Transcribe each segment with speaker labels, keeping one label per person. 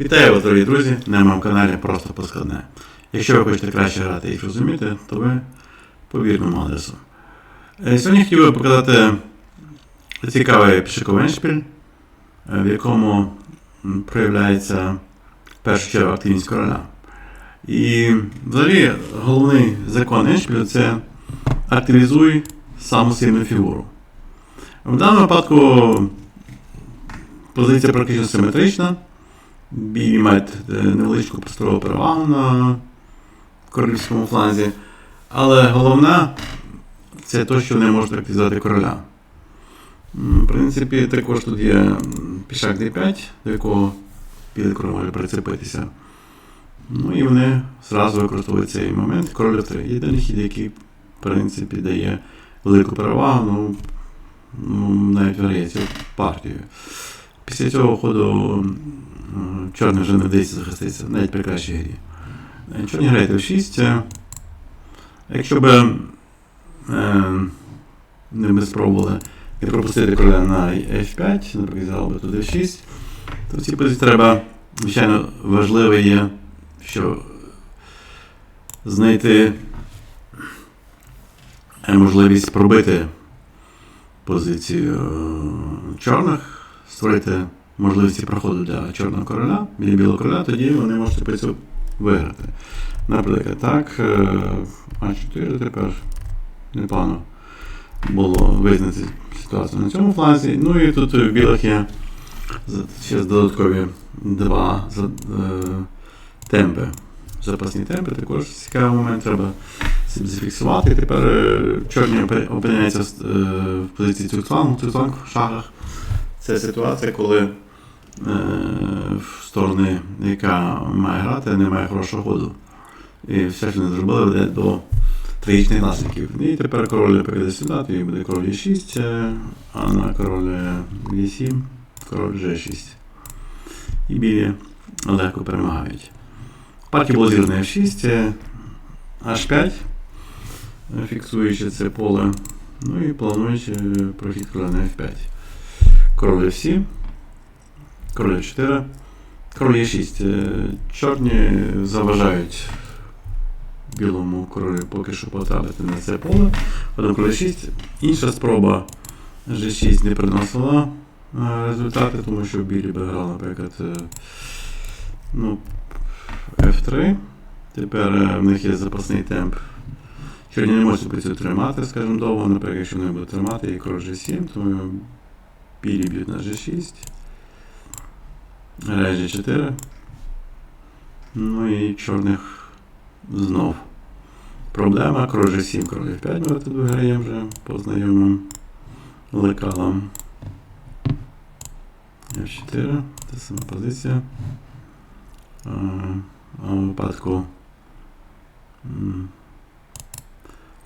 Speaker 1: Вітаю вас, дорогі друзі, на моєму каналі Просто Поскладне. Якщо ви хочете краще грати і розуміти, то ви по вірному адресу. Е, Сьогодні хотів би показати цікавий пішаковий шпіль, е, в якому проявляється в першу чергу активність короля. І взагалі головний закон еншпілю це активізуй саму сильну фігуру. В даному випадку позиція практично симетрична. Мають е, невеличку просторову перевагу на королівському фланзі. Але головне це те, що вони можуть активізувати короля. В принципі, також тут є пішак d5, до якого білий король може прицепитися. Ну і вони зразу використовують цей момент. Король 3. Єдиний хід, який, в принципі, дає велику перевагу, ну, ну навіть виграється партію. Після цього ходу чорний вже не вдається захиститися, навіть при кращій грі. Чорні грають в 6. Якщо б е, не ми спробували пропустити короля на F5, наприклад, взяли би туди F6, то в цій позиції треба, звичайно, важливо є, що знайти е, можливість пробити позицію е, чорних, створити можливості проходу для чорного короля, біля білого короля, тоді вони можуть позицію виграти. Наприклад, так, е, А4 тепер непогано було визнати ситуацію на цьому фланзі. Ну і тут в білих є ще додаткові два е, темпи. Запасні темпи також цікавий момент, треба зафіксувати. Тепер е, чорні опиняються в, позиції цюцванг в шагах. Це ситуація, коли в сторони, яка має грати, немає хорошого ходу. І все, що вони зробили, веде до трагічних наслідків. І тепер король повіде сюди, тоді буде король Е6, е, а на король Е7, король G6. І білі легко перемагають. В партії було зірне F6, е, H5, е, фіксуючи це поле. Ну і плануючи прохід короля на F5. Король F7, король F4, король Е6. Е, Чорні заважають білому королю поки що потрапити на це поле. Потім король 6. Інша спроба G6 не приносила е, результати, тому що білі би грали, наприклад, е, ну, F3. Тепер е, в них є запасний темп. Чорні не можуть позицію тримати, скажімо, довго, наприклад, якщо вони будуть тримати і король G7, то білі б'ють на G6. Грає G4. Ну і чорних знов. Проблема, король G7, король F5 ми тут виграємо вже по знайомим лекалам. F4, це сама позиція. А, а в випадку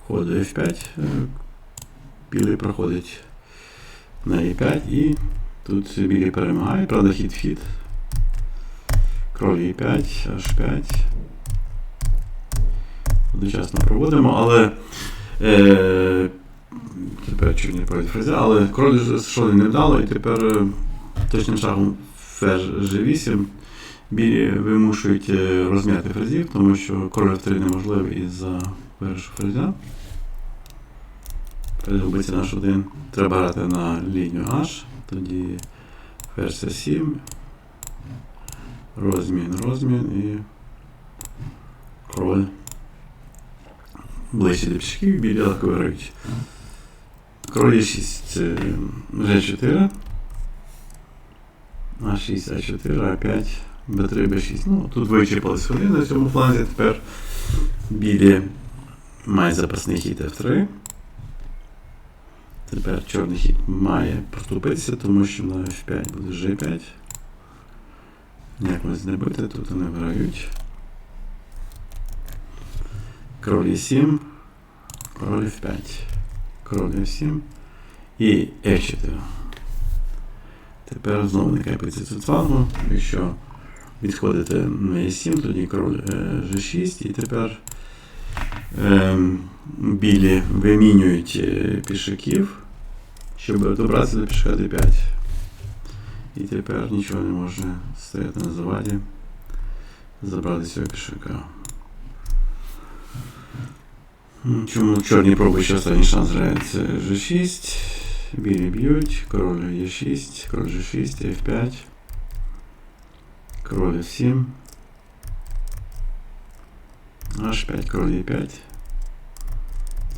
Speaker 1: ходу F5 е, білий проходить на E5 і тут білий перемагає, правда хід в хід. Король E5, H5 одночасно проводимо, але е, тепер чорні пройдуть фрезя, але король зайшов не вдало, і тепер е, точним шагом ферзь G8 білі вимушують е, розм'яти фрезів, тому що король F3 неможливий із-за виграшу фрезя. Ферзь наш один. Треба грати на лінію H, тоді ферзь C7, розмін, розмін і король ближче до пішків, білі легко виграють. Король Е6, G4, А6, А4, А5, Б3, Б6. Ну, тут вичерпались ходи на цьому фланзі. Тепер білі мають запасний хід F3. Тепер чорний хід має проступитися, тому що на F5 буде G5. Як не бити, тут вони виграють. Король Е7, король F5, король F7 і F4. Тепер знову не виникає позиція флангу. Якщо відходите на E7, тоді король е, G6 і тепер ем, білі вимінюють е, пішаків, щоб добратися до пішака D5. І тепер нічого не може стояти на заваді. Забрати цього пішака. Чому чорні пробують ще останній шанс грається G6. Білі б'ють, король Е6, король G6, F5. Король F7. H5, король E5.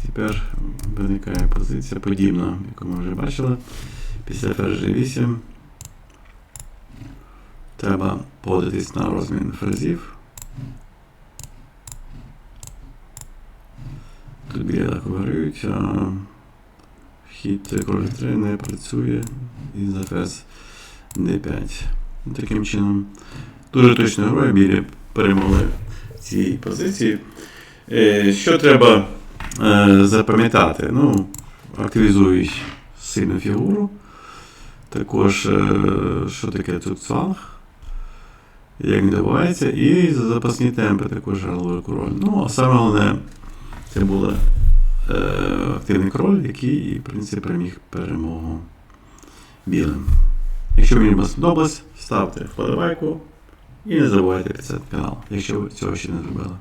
Speaker 1: Тепер виникає позиція подібна, яку ми вже бачили. Після ферзь G8 треба податись на розмін ферзів. Тут білі так виграють, а хід король 3 не працює і за ферзь D5. Таким чином, дуже точно грою білі перемогли цій позиції. Е, Що треба запам'ятати? Ну, активізують сильну фігуру. Також, е, що таке цукцванг, як він добувається, і запасні темпи також грали велику роль. Ну, а саме головне, це був е, активний кроль, який, в принципі, переміг перемогу білим. Якщо мені вам сподобалось, ставте вподобайку і не забувайте підписати канал, якщо ви цього ще не зробили.